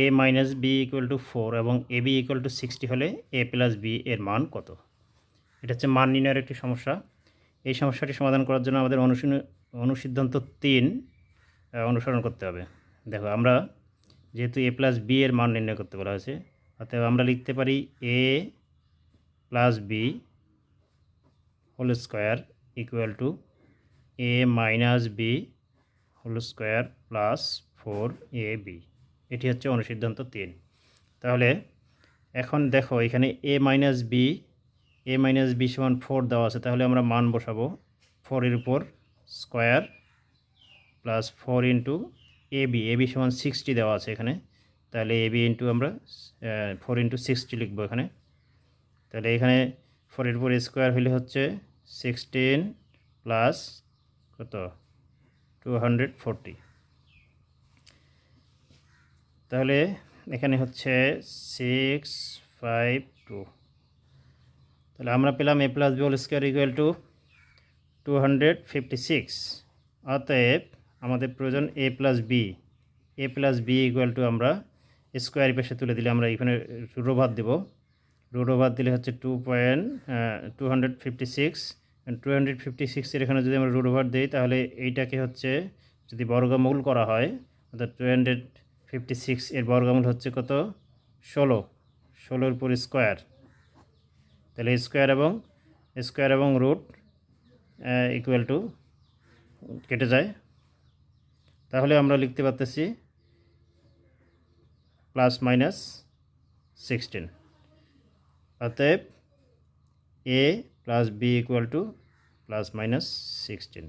A minus B equal to four এবং A B equal to sixty হলে A plus B এর মান কত? এটা হচ্ছে মান নির্ণয়ের একটি সমস্যা। এই সমস্যাটি সমাধান করার জন্য আমাদের অনুশীলন, অনুসিদ্ধান্ত তিন অনুসরণ করতে হবে। দেখো, আমরা যেহেতু এ প্লাস বি এর মান নির্ণয় করতে বলা হয়েছে, অতএব আমরা লিখতে পারি A plus B whole square equal to A minus B whole square plus four A B এটি হচ্ছে অনুসিদ্ধান্ত তিন। তাহলে এখন দেখো এখানে A minus B A minus B সমান ফোর দেওয়া আছে। তাহলে আমরা মান বসাবো ফোরের উপর square plus four into A B A B সমান সিক্সটি দেওয়া আছে এখানে। তাহলে এ বি ইন্টু আমরা ফোর ইন্টু সিক্সটি লিখব এখানে। তাহলে এখানে ফোরের উপর স্কোয়ার হলে হচ্ছে সিক্সটিন প্লাস কত? টু হান্ড্রেড ফোরটি তাহলে এখানে হচ্ছে সিক্স ফাইভ টু তাহলে আমরা পেলাম A plus B whole square equal to two hundred fifty six অতএব আমাদের প্রয়োজন A plus B A plus B equal to আমরা স্কোয়ার পেশে তুলে দিলে আমরা এখানে রোভাত দেব। রোভাত দিলে হচ্ছে two point two hundred fifty six two hundred fifty সিক্সের এখানে যদি আমরা রুট ওভার দিই তাহলে এইটাকে হচ্ছে যদি বর্গমূল করা হয়, অর্থাৎ টু হান্ড্রেড ফিফটি সিক্স এর বর্গমূল হচ্ছে কত? ষোলো। ষোলোর উপর স্কোয়ার তাহলে স্কোয়ার এবং স্কোয়ার এবং রুট ইকুয়াল টু কেটে যায়। তাহলে আমরা লিখতে পারতেছি প্লাস মাইনাস সিক্সটিন অতএব A plus B equal to plus minus sixteen